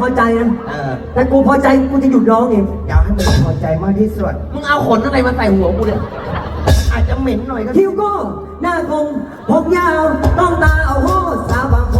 พอใจนะเออแต่กูพอใจกูจะหยุดร้องเองอยากให้มึงพอใจมากที่สุดมึงเอาขนอะไรมาใส่หัวกูเนี่ยอาจจะเหม็นหน่อยก็คิ้วก็หน้าคงผมยาวต้องตาเอาโหสาวบางโพใน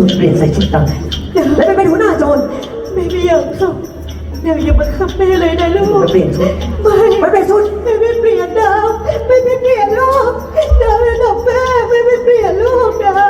บอกให้หยุดเปลี่ยนใส่ชุดดำแล้วไปเป็นหัวหน้าโจรแม่ไม่อยากขับเดี๋ยวอย่ามาขับแม่เลยนะลูกไปเปลี่ยนชุดไม่ไปเปลี่ยนชุดแม่ไม่เปลี่ยนดาวแม่ไม่เปลี่ยนลูกดาวอย่าทำแม่แม่ไม่เปลี่ยนลูกดาว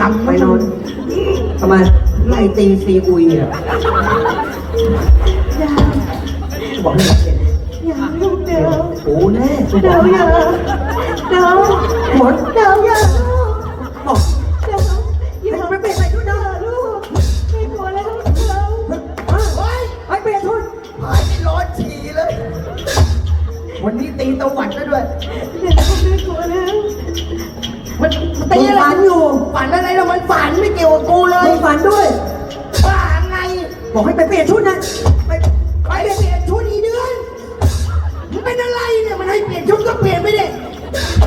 กลับไปนอนทำไมไล่ตีซีอุยอะดาวบอกให้หยุดเปลี่ยนอย่าลูกดาวโอ้แน่ดาวอย่าดาวหมดดาวอย่าลูกบอกดาวอย่าไปเปลี่ยนใส่ชุดดานะวลูกไม่กลัวแล้วดาวไปเปลี่ยนชุดหายไม่ร้อนฉี่เลย วันนี้ตีตะวัดแล้วด้วย ฝันอะไรแล้วมันฝันไม่เกี่ยวกับกูเลยตีฝันด้วย บ้าไงบอกให้ไปเปลี่ยนชุดนะไปไปเปลี่ยนชุดอีเดือนมันเป็นอะไรเนี่ยมันให้เปลี่ยนชุดก็เปลี่ยนไม่ได้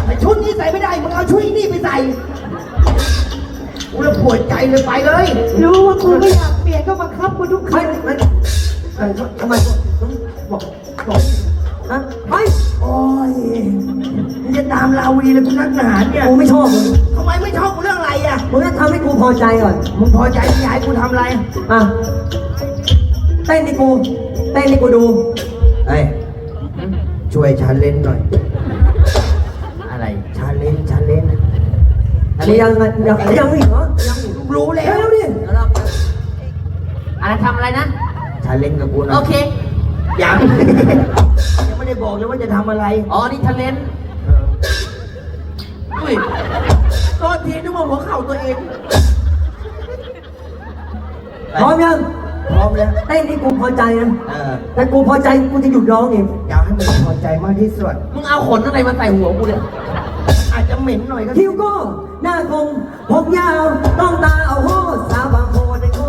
ไอ้ชุดนี้ใส่ไม่ได้มึงเอาชุดนี้ไปใส่กูเลยปวดใจเลยไปเลยรู้ว่ากูไม่อยากเปลี่ยนก็บังคับกูทุกคไม่รั้งไม่เออทำไมบอกบอกฮะไปโอ้ยมึงจะตามลาวีเลยกูนักหนาเนี่ย กูไม่ชอบมึง ทำไมไม่ชอบกูเรื่ พอใจก่อนมึงพอใจที่อยากให้กูทำอะไร อะเต้นให้กูเต้นให้กูดูเฮ้ยช่วยชาเลนจ์หน่อย อะไรชาเลนจ์ชาเลนจ์อันนี้ยังไงยังยังอีกเหรอยังอีกรู้แล้เร็ววดิอะไรทำอะไรนะ ชาเลนจ์กับกูหนะโอเค ยังยังไม่ได้บอกเลยว่าจะทำอะไรอ๋อ นี่ทะเลนเอออุ้ยโทษทีนึกว่าหัวเข่าตัวเอง พร้อมยังพร้อมแล้วเต้นให้กูพอใจนะเออแต่กูพอใจกูจะหยุดร้องเองอยากให้มึงพอใจมากที่สุดมึงเอาขนอะไรมาใส่หัวกูเนี่ยอาจจะเหม็นหน่อยก็คิ้วก็หน้าคงผมยาวต้องตาเอาโหสาวบางโพในโค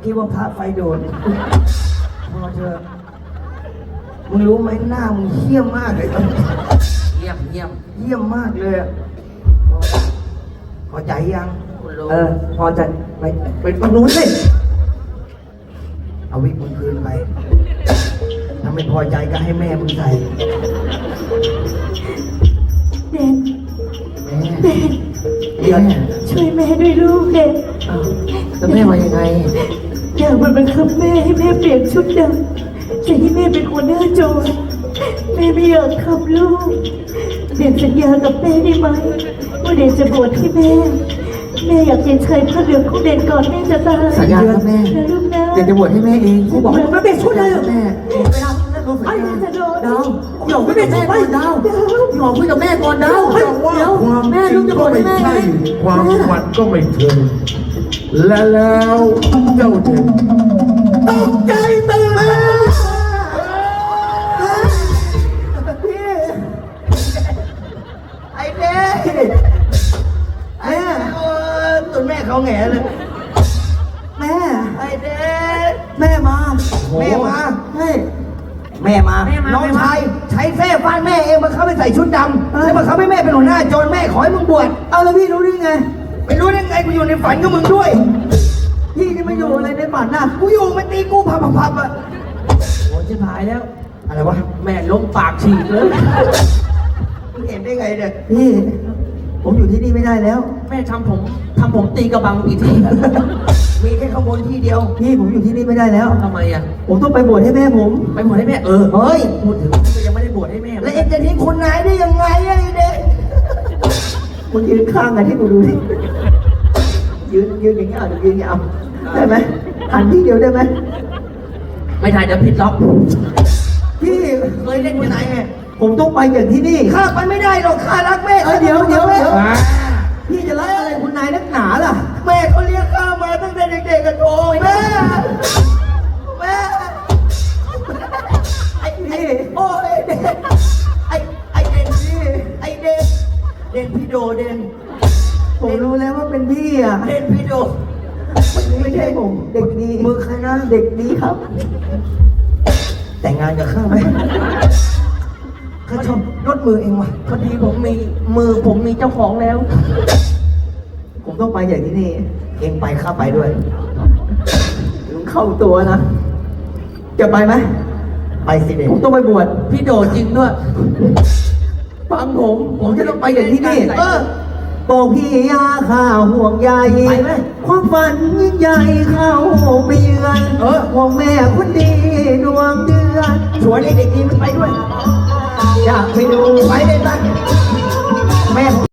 อะอย่าเขาคิดว่าพระไฟโดนพอเถอะมึงรู้ไหมหน้ามึงเหี้ยมมากเลยเยี่ยมเยี่ยมเยี่ยมมากเลยอะพอใจยัง คุณรู้เออ พอจะไปไปตรงนู้นสิ เอาวิกมึงคืนไป ถ้าไม่พอใจก็ให้แม่มึงใส่เด่นแม่ เด่นเดี๋ยวช่วยแม่ด้วยลูกเด่นแล้วแม่มายังไง อยากมันบังคับแม่ให้แม่เปลี่ยนชุดดำจะให้แม่เป็นหัวหน้าโจรแม่ไม่อยากขับลูกเด่นสัญญากับแม่ได้ไหมว่าเด่นจะบวชให้แม่ แม่อยากเป็นชายผ้าเหลืองของเด่นก่อนแม่จะตายสัญญาครับแม่ นะลูกนะเดี๋ยวจะบวชให้แม่เองกูบอกให้มาเปลี่ยนชุดเลยแม่เวลานั่นรู้สึกไอ้แม่จะโดนดาวหยอกไม่เปลี่ยนชุดไปดาวพี่หอมคุยกับแม่ก่อนดาวเฮ้ยเดี๋ยวความแม่จริลูงกจะบก็วชให้ไม่แม่ใช่ไงความฝันก็ไม่ถึง และแล้วเจ้าเด็กตกใจตื่นวพี่ไอ้เด็ไอ้โอ้ตัวแม่เขาแง่เลย แม่ ไอ้เด็แม่มา แม่มาใช่แม่มา น้องชายใช้แฟ่ฟานแม่เองมาเข้าไปใส่ชุดดำแล้วมาเข้าไปแม่เป็นหัวหน้าจนแม่ขอให้มึงบวช เอาแล้วพี่รู้ได้ไง ไม่รู้ได้ไงกูอยู่ในฝันกับมึงด้วย พี่นี่มาอยู่อะไรในฝันน่ะกูอยู่มาตีกูพับพับพับอะโอ้ชิบหายแล้ว อะไรวะ แม่ล้มปากฉีกเลย มึงเห็นได้ไงเนี่ย พี่ ผมอยู่ที่นี่ไม่ได้แล้ว แม่ทำผมทำผมตีกระบังกี่ทีมีแค่ขบวนที่เดียวพี่ผมอยู่ที่นี่ไม่ได้แล้ว ทำไมอะ ผมต้องไปบวชให้แม่ผม ไปบวชให้แม่เออเฮ้ยพูดถึงก็ยังไม่ได้บวชให้แม่ แล้วเอ็งจะทิ้งคุณนายได้ยังไงอะไอ้เด็ก มึงยืนข้างกันที่กูดูดิยืนยืนอย่างเงี้ยเอาเดี๋ยวยืนอย่างเงี้ยเอาได้ไหมหันที่เดียวได้ไหมไม่ได้จะผิดล็อกพี่เคยเล่นยังไงแม่ผมต้องไปจากที่นี่ ข้าไปไม่ได้หรอกข้ารักแม่เอ้ยเดี๋ยวเดี๋ยวเดี๋ยวอ่าพี่จะรักอะไรคุณนายนักหนาล่ะ แม่เขาเลี้ยงข้ามาตั้งแต่เด็กๆกันโอ้ยแม่ อะเด่นพี่โดไม่ใช่ผม เด็กดีมือใครนะเด็กดีครับ แต่งงานกับข้าไหมข้าชอบรถมือเองว่ะพอดีผมมีมือผมมีเจ้าของแล้ว ผมต้องไปจากที่นี่เองไปข้าไปด้วยถึงเข้าตัวนะ จะไปไหมไปสิเด่นผมต้องไปบวชพี่โดดจริงด้วยฟังผม ผมจะต้องไปจากที่นี่เออ ปกพี่ยาข้าห่วงใยไปความฝันยิ่งใหญ่เข้าไปเยือนเอห่วงแม่คนดีดวงเดือนชวนเด็กๆมันไปด้วย อยากไปดูไปได้ตั้งแม่